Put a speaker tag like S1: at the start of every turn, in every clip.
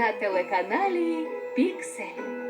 S1: на телеканалі Піксель.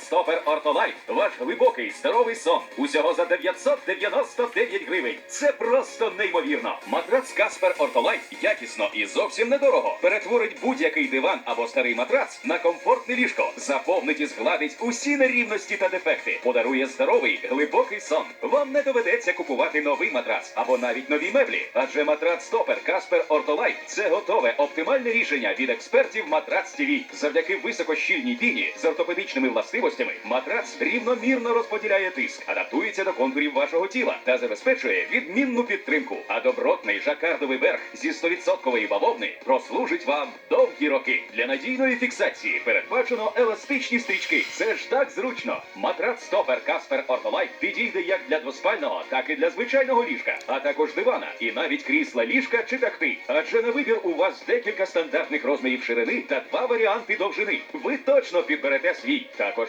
S2: Стопер Ортолайт. Ваш глибокий здоровий сон. Усього за 999 гривень. Це просто неймовірно. Матрац Каспер Ортолайт якісно і зовсім недорого. Перетворить будь-який диван або старий матрац на комфортне ліжко. Заповнить і згладить усі нерівності та дефекти. Подарує здоровий, глибокий сон. Вам не доведеться купувати новий матрац або навіть нові меблі. Адже матрац Стопер Каспер Ортолайт це готове оптимальне рішення від експертів Матрац ТВ. Завдяки високощільній піні з ортопедичними властивостями матрац рівномірно розподіляє тиск, адаптується до контурів вашого тіла та забезпечує відмінну підтримку. А добротний жакардовий верх зі 100% бавовни прослужить вам довгі роки. Для надійної фіксації передбачено еластичні стрічки. Це ж так зручно. Матрац Стопер Каспер Ортолайт підійде як для двоспального, так і для звичайного ліжка, а також дивана і навіть крісла ліжка чи тахти. Адже на вибір у вас декілька стандартних розмірів ширини та два варіанти довжини. Ви точно підберете свій. Також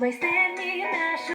S1: Майстерні нашої